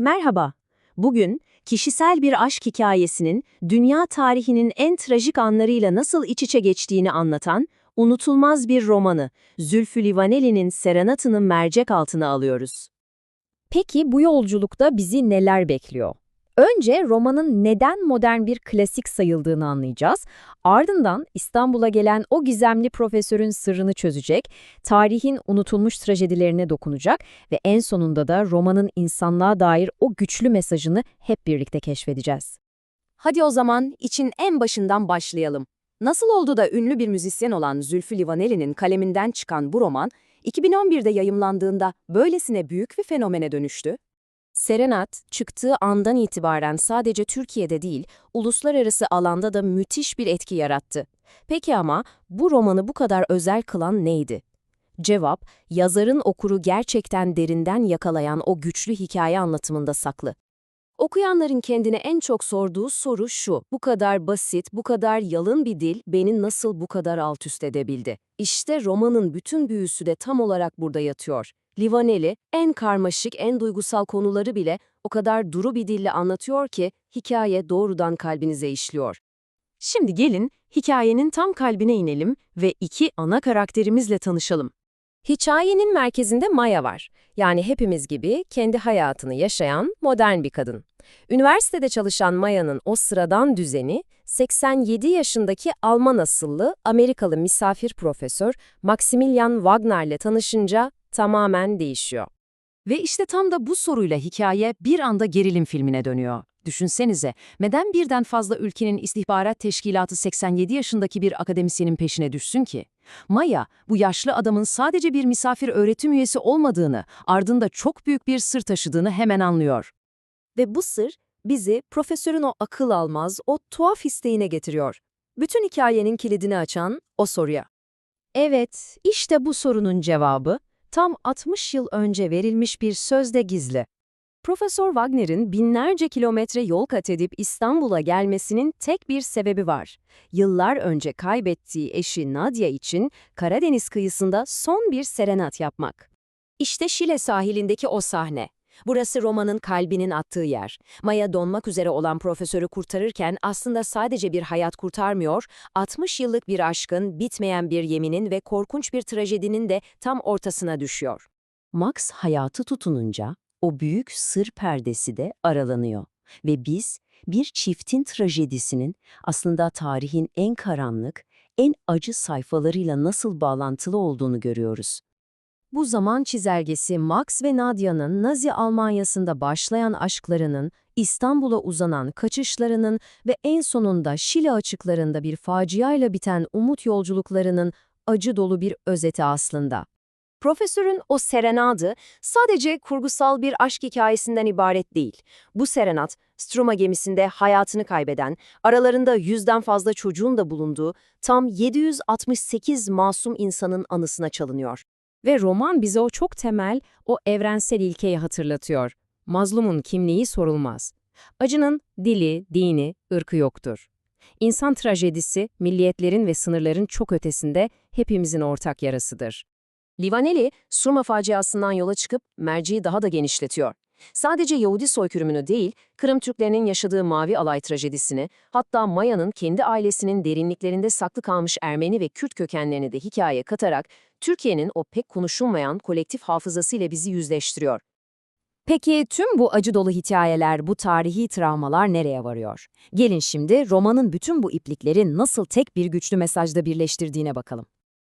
Merhaba. Bugün kişisel bir aşk hikayesinin dünya tarihinin en trajik anlarıyla nasıl iç içe geçtiğini anlatan unutulmaz bir romanı Zülfü Livaneli'nin Serenatı'nı mercek altına alıyoruz. Peki bu yolculukta bizi neler bekliyor? Önce romanın neden modern bir klasik sayıldığını anlayacağız. Ardından İstanbul'a gelen o gizemli profesörün sırrını çözecek, tarihin unutulmuş trajedilerine dokunacak ve en sonunda da romanın insanlığa dair o güçlü mesajını hep birlikte keşfedeceğiz. Hadi o zaman için en başından başlayalım. Nasıl oldu da ünlü bir müzisyen olan Zülfü Livaneli'nin kaleminden çıkan bu roman, 2011'de yayımlandığında böylesine büyük bir fenomene dönüştü? Serenat, çıktığı andan itibaren sadece Türkiye'de değil, uluslararası alanda da müthiş bir etki yarattı. Peki ama bu romanı bu kadar özel kılan neydi? Cevap, yazarın okuru gerçekten derinden yakalayan o güçlü hikaye anlatımında saklı. Okuyanların kendine en çok sorduğu soru şu, bu kadar basit, bu kadar yalın bir dil beni nasıl bu kadar alt üst edebildi? İşte romanın bütün büyüsü de tam olarak burada yatıyor. Livaneli, en karmaşık, en duygusal konuları bile o kadar duru bir dille anlatıyor ki hikaye doğrudan kalbinize işliyor. Şimdi gelin hikayenin tam kalbine inelim ve iki ana karakterimizle tanışalım. Hikayenin merkezinde Maya var. Yani hepimiz gibi kendi hayatını yaşayan modern bir kadın. Üniversitede çalışan Maya'nın o sıradan düzeni, 87 yaşındaki Alman asıllı Amerikalı misafir profesör Maximilian Wagner'le tanışınca tamamen değişiyor. Ve işte tam da bu soruyla hikaye bir anda gerilim filmine dönüyor. Düşünsenize, neden birden fazla ülkenin istihbarat teşkilatı 87 yaşındaki bir akademisyenin peşine düşsün ki? Maya, bu yaşlı adamın sadece bir misafir öğretim üyesi olmadığını, ardında çok büyük bir sır taşıdığını hemen anlıyor. Ve bu sır, bizi profesörün o akıl almaz, o tuhaf isteğine getiriyor. Bütün hikayenin kilidini açan o soruya. Evet, işte bu sorunun cevabı, tam 60 yıl önce verilmiş bir sözde gizli. Profesör Wagner'in binlerce kilometre yol kat edip İstanbul'a gelmesinin tek bir sebebi var. Yıllar önce kaybettiği eşi Nadia için Karadeniz kıyısında son bir serenat yapmak. İşte Şile sahilindeki o sahne. Burası romanın kalbinin attığı yer. Maya donmak üzere olan profesörü kurtarırken aslında sadece bir hayat kurtarmıyor, 60 yıllık bir aşkın, bitmeyen bir yeminin ve korkunç bir trajedinin de tam ortasına düşüyor. Max hayatı tutununca o büyük sır perdesi de aralanıyor ve biz bir çiftin trajedisinin aslında tarihin en karanlık, en acı sayfalarıyla nasıl bağlantılı olduğunu görüyoruz. Bu zaman çizelgesi Max ve Nadia'nın Nazi Almanyası'nda başlayan aşklarının, İstanbul'a uzanan kaçışlarının ve en sonunda Şile açıklarında bir faciayla biten umut yolculuklarının acı dolu bir özeti aslında. Profesörün o serenadı sadece kurgusal bir aşk hikayesinden ibaret değil. Bu serenat, Struma gemisinde hayatını kaybeden, aralarında yüzden fazla çocuğun da bulunduğu tam 768 masum insanın anısına çalınıyor. Ve roman bize o çok temel, o evrensel ilkeyi hatırlatıyor. Mazlumun kimliği sorulmaz. Acının dili, dini, ırkı yoktur. İnsan trajedisi, milliyetlerin ve sınırların çok ötesinde hepimizin ortak yarasıdır. Livaneli, Suma faciasından yola çıkıp merciyi daha da genişletiyor. Sadece Yahudi soykırımını değil, Kırım Türklerinin yaşadığı Mavi Alay trajedisini, hatta Maya'nın kendi ailesinin derinliklerinde saklı kalmış Ermeni ve Kürt kökenlerini de hikayeye katarak Türkiye'nin o pek konuşulmayan kolektif hafızasıyla bizi yüzleştiriyor. Peki tüm bu acı dolu hikayeler, bu tarihi travmalar nereye varıyor? Gelin şimdi romanın bütün bu iplikleri nasıl tek bir güçlü mesajda birleştirdiğine bakalım.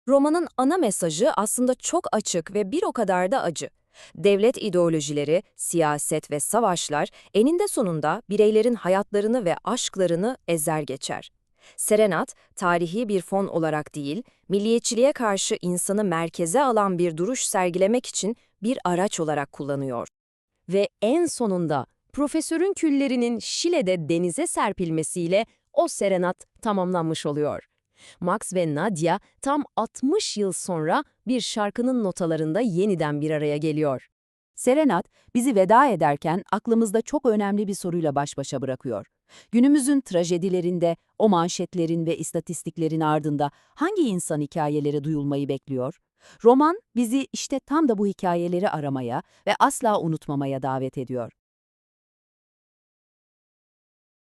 Romanın ana mesajı aslında çok açık ve bir o kadar da acı. Devlet ideolojileri, siyaset ve savaşlar eninde sonunda bireylerin hayatlarını ve aşklarını ezer geçer. Serenat, tarihi bir fon olarak değil, milliyetçiliğe karşı insanı merkeze alan bir duruş sergilemek için bir araç olarak kullanıyor. Ve en sonunda profesörün küllerinin Şile'de denize serpilmesiyle o serenat tamamlanmış oluyor. Max ve Nadia tam 60 yıl sonra bir şarkının notalarında yeniden bir araya geliyor. Serenat, bizi veda ederken aklımızda çok önemli bir soruyla baş başa bırakıyor. Günümüzün trajedilerinde, o manşetlerin ve istatistiklerin ardında hangi insan hikayeleri duyulmayı bekliyor? Roman bizi işte tam da bu hikayeleri aramaya ve asla unutmamaya davet ediyor.